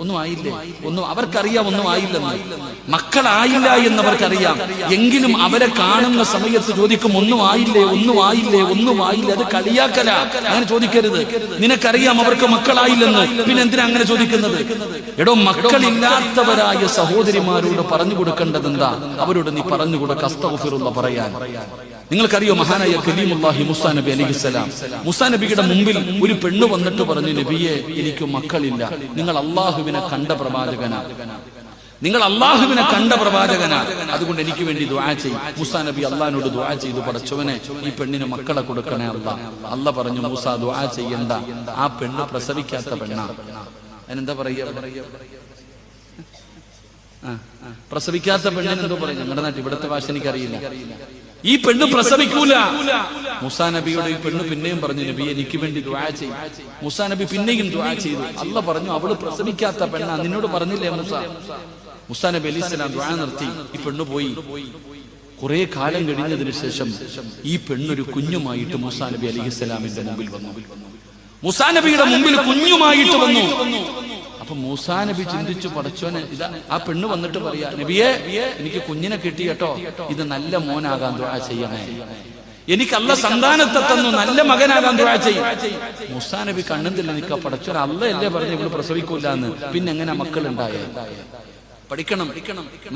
ഒന്നും ആയില്ലേ? ഒന്നും അവർക്കറിയാം ഒന്നും ആയില്ലെന്ന്. മക്കളായില്ല എന്നവർക്കറിയാം. എങ്കിലും അവരെ കാണുന്ന സമയത്ത് ചോദിക്കും ഒന്നും ആയില്ലേ? ഒന്നും ആയില്ലേ? ഒന്നും ആയില്ലേ? അത് കളിയാക്കല. അങ്ങനെ ചോദിക്കരുത്. നിനക്കറിയാം അവർക്ക് മക്കളായില്ലെന്ന്. പിന്നെ എന്തിനാ അങ്ങനെ ചോദിക്കുന്നത്? എടോ മക്കളില്ലാത്തവരായ സഹോദരിമാരോട് പറഞ്ഞു കൊടുക്കേണ്ടത് എന്താ അവരോട് നീ പറഞ്ഞു കൊടുക്ക പറയാൻ. നിങ്ങൾക്കറിയോ മഹാനായ കലീമുല്ലാഹി മുസാ നബി അലിഹിസ്സലാം മുസാ നബിയുടെ മുമ്പിൽ ഒരു പെണ്ണ് വന്നിട്ട് പറഞ്ഞു നബിയെ എനിക്ക് മക്കളില്ല. നിങ്ങൾ അള്ളാഹുവിനെ കണ്ട പ്രവാചകനാ. നിങ്ങൾ അള്ളാഹുവിനെ കണ്ട പ്രവാചകനാ. അതുകൊണ്ട് എനിക്ക് വേണ്ടി ദുആ ചെയ്യും. മൂസാ നബി അള്ളഹാനോട് ദുആ ചെയ്തു പടച്ചവനെ ഈ പെണ്ണിന് മക്കളെ കൊടുക്കണേ അല്ല അല്ല പറഞ്ഞു മൂസ ദുആ ചെയ്യണ്ട. ആ പെണ്ണ് പ്രസവിക്കാത്ത പെണ്ണാ. അതിനെന്താ പറയുക. പ്രസവിക്കാത്ത പെണ്ണിനെന്തോ പറയും ഞങ്ങളുടെ നാട്ടിൽ ഇവിടുത്തെ ഭാഷ എനിക്കറിയില്ല. ഈ പെണ്ണ് പ്രസവിക്കൂല. മുസാ നബിയുടെ ഈ പെണ്ണ് പിന്നെയും പറഞ്ഞു നബി എനിക്ക് വേണ്ടി ദുആ ചെയ്യും. മുസാ നബി പിന്നെയും ദുആ ചെയ്തു. അല്ല പറഞ്ഞു അവൾ പ്രസവിക്കാത്ത പെണ്ണ. നിന്നോട് പറഞ്ഞില്ലേ മുസ? മുസാ നബി അലി സ്വലാം ദുആ നിർത്തി. ഈ പെണ്ണ് പോയി. കുറെ കാലം കഴിഞ്ഞതിന് ശേഷം ഈ പെണ്ണൊരു കുഞ്ഞുമായിട്ട് മുസാ നബി അലിഹിസ്ലാമിന്റെ മുമ്പിൽ വന്നു. മുസാ നബിയുടെ മുമ്പിൽ കുഞ്ഞുമായിട്ട് വന്നു. അപ്പൊ മൂസാ നബി ചിന്തിച്ചു പടച്ചോനെ ഇതാ ആ പെണ്ണ് വന്നിട്ട് പറയാ നബിയെ എനിക്ക് കുഞ്ഞിനെ കിട്ടി കേട്ടോ. ഇത് നല്ല മോനാകാൻ ദുആ ചെയ്യണേ. എനിക്ക് അല്ല സന്താനത്തെ തന്നു നല്ല മകനാകാൻ ദുആ ചെയ്യും. മൂസാ നബി കണ്ണുന്നില്ല നിക്ക പടച്ചോൻ അല്ല അല്ലേ പറഞ്ഞു ഇവൾ പ്രസവിക്കൂലെന്ന്? പിന്നെ എങ്ങനെ മക്കളുണ്ടായേ? പഠിക്കണം.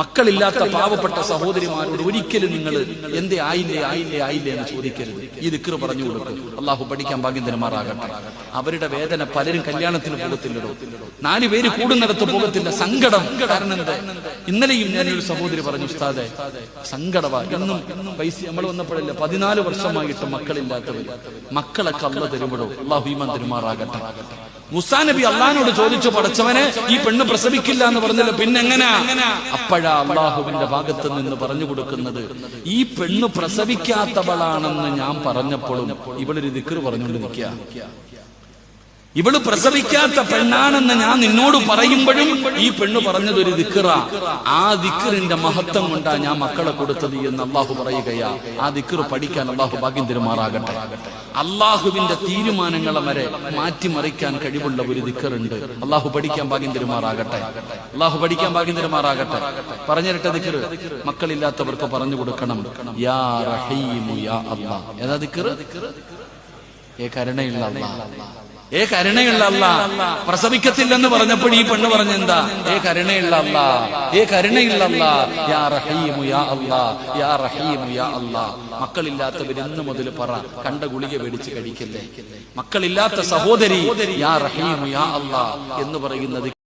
മക്കളില്ലാത്ത പാവപ്പെട്ട സഹോദരിമാരോട് ഒരിക്കലും നിങ്ങൾ എന്തേ ആയില്ലേ ആയില്ലേ ആയില്ലേ എന്ന് ചോദിക്കരുത്. ഈ ദിക്കറ് പറഞ്ഞു കൊടുക്കും. അള്ളാഹു പഠിക്കാൻ ഭാഗ്യം തരുമാറാകട്ടെ. അവരുടെ വേദന പലരും കല്യാണത്തിന് പോകത്തില്ലടോ. നാല് പേര് കൂടുന്നിടത്ത് പോകത്തില്ല. സങ്കടം. കാരണം ഇന്നലെയും ഒരു സഹോദരി പറഞ്ഞു ഉസ്താദെ സങ്കടവാ. എന്നും പൈസ നമ്മൾ വന്നപ്പോഴല്ല പതിനാല് വർഷമായിട്ട് മക്കളില്ലാത്തവർ മക്കളൊക്കെ കള്ള തരുമ്പോഴോ അള്ളാഹു ഈമാൻ തരുമാറാകട്ടെ. മുസാ നബി അള്ളഹാനോട് ചോദിച്ചു പടച്ചവനെ ഈ പെണ്ണ് പ്രസവിക്കില്ല എന്ന് പറഞ്ഞല്ലോ. പിന്നെ അപ്പഴാ അപ്പോഴാ അള്ളാഹുവിന്റെ ഭാഗത്ത് നിന്ന് പറഞ്ഞു കൊടുക്കുന്നത് ഈ പെണ്ണ് പ്രസവിക്കാത്തവളാണെന്ന് ഞാൻ പറഞ്ഞപ്പോഴും ഇവളൊരു ദിക്കർ പറഞ്ഞുകൊണ്ട് നിൽക്കുക ഇവൾ പ്രസവിക്കാത്ത പെണ്ണാണെന്ന് ഞാൻ നിന്നോട് പറയുമ്പോഴും ഈ പെണ്ണ് പറഞ്ഞത് ഒരു ദിക്കറ ആ ദിക്കറിന്റെ മഹത്വം കൊണ്ടാ ഞാൻ മക്കളെ കൊടുത്തത് എന്ന് അള്ളാഹു പറയുകയാ. ആ ദിക്കറ് പഠിക്കാൻ അള്ളാഹു ഭാഗ്യം തിരുമാറാകട്ടെ. അള്ളാഹുവിന്റെ തീരുമാനങ്ങളെ വരെ മാറ്റിമറിക്കാൻ കഴിവുള്ള ഒരു ദിക്കറുണ്ട് അള്ളാഹു പഠിക്കാൻ ഭാഗ്യം തിരുമാറാകട്ടെ. അള്ളാഹു പഠിക്കാൻ ഭാഗ്യം തിരുമാറാകട്ടെ. പറഞ്ഞിരട്ട ദിക്കറ് മക്കളില്ലാത്തവർക്ക് പറഞ്ഞു കൊടുക്കണം. യാ റഹീമു യാ അള്ളാഹ് ഏതാ ദിക്കറ് ഏ കരുണയുള്ള അല്ലാ. ഏ കരുണയുള്ള അല്ല. പ്രസവിക്കത്തില്ലെന്ന് പറഞ്ഞപ്പോൾ ഈ പെണ്ണ് പറഞ്ഞെന്താ ഏ കരുണയുള്ള അല്ല. ഏ കരുണയുള്ള അല്ല. യാ റഹീമു യാ അല്ലാ. യാ റഹീമു യാ അല്ലാ. മക്കളില്ലാത്തവർ ഇന്ന് മുതൽ പറ. കണ്ട ഗുളിക മേടിച്ച് കഴിക്കല്ലേ? മക്കളില്ലാത്ത സഹോദരി യാ റഹീമു യാ അല്ലാ എന്ന് പറയുന്നത്